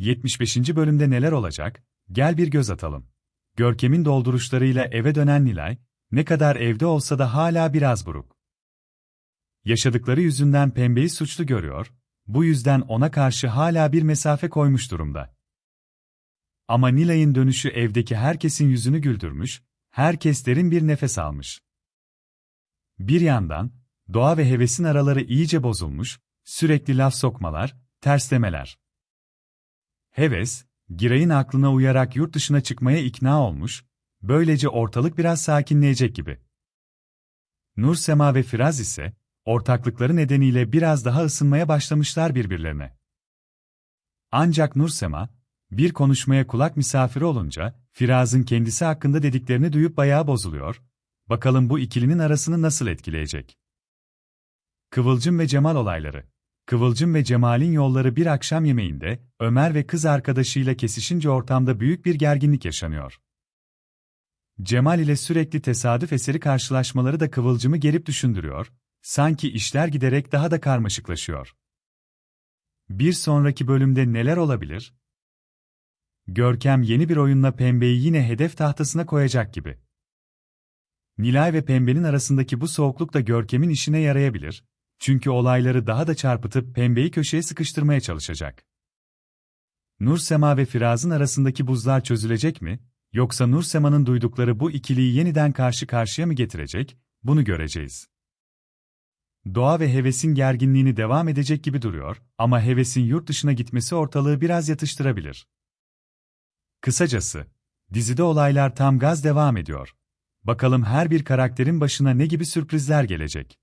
75. bölümde neler olacak? Gel bir göz atalım. Görkem'in dolduruşlarıyla eve dönen Nilay, ne kadar evde olsa da hala biraz buruk. Yaşadıkları yüzünden Pembe'yi suçlu görüyor, bu yüzden ona karşı hala bir mesafe koymuş durumda. Ama Nilay'ın dönüşü evdeki herkesin yüzünü güldürmüş, herkes derin bir nefes almış. Bir yandan, doğa ve hevesin araları iyice bozulmuş, sürekli laf sokmalar, terslemeler. Heves, Giray'ın aklına uyarak yurt dışına çıkmaya ikna olmuş, böylece ortalık biraz sakinleyecek gibi. Nur Sema ve Firaz ise, ortaklıkları nedeniyle biraz daha ısınmaya başlamışlar birbirlerine. Ancak Nur Sema, bir konuşmaya kulak misafiri olunca, Firaz'ın kendisi hakkında dediklerini duyup bayağı bozuluyor, bakalım bu ikilinin arasını nasıl etkileyecek? Kıvılcım ve Cemal olayları Kıvılcım ve Cemal'in yolları bir akşam yemeğinde, Ömer ve kız arkadaşıyla kesişince ortamda büyük bir gerginlik yaşanıyor. Cemal ile sürekli tesadüf eseri karşılaşmaları da Kıvılcım'ı gerip düşündürüyor, sanki işler giderek daha da karmaşıklaşıyor. Bir sonraki bölümde neler olabilir? Görkem yeni bir oyunla Pembe'yi yine hedef tahtasına koyacak gibi. Nilay ve Pembe'nin arasındaki bu soğukluk da Görkem'in işine yarayabilir, çünkü olayları daha da çarpıtıp Pembe'yi köşeye sıkıştırmaya çalışacak. Nur Sema ve Firaz'ın arasındaki buzlar çözülecek mi, yoksa Nur Sema'nın duydukları bu ikiliyi yeniden karşı karşıya mı getirecek, bunu göreceğiz. Doğa ve hevesin gerginliğini devam edecek gibi duruyor ama hevesin yurt dışına gitmesi ortalığı biraz yatıştırabilir. Kısacası, dizide olaylar tam gaz devam ediyor. Bakalım her bir karakterin başına ne gibi sürprizler gelecek.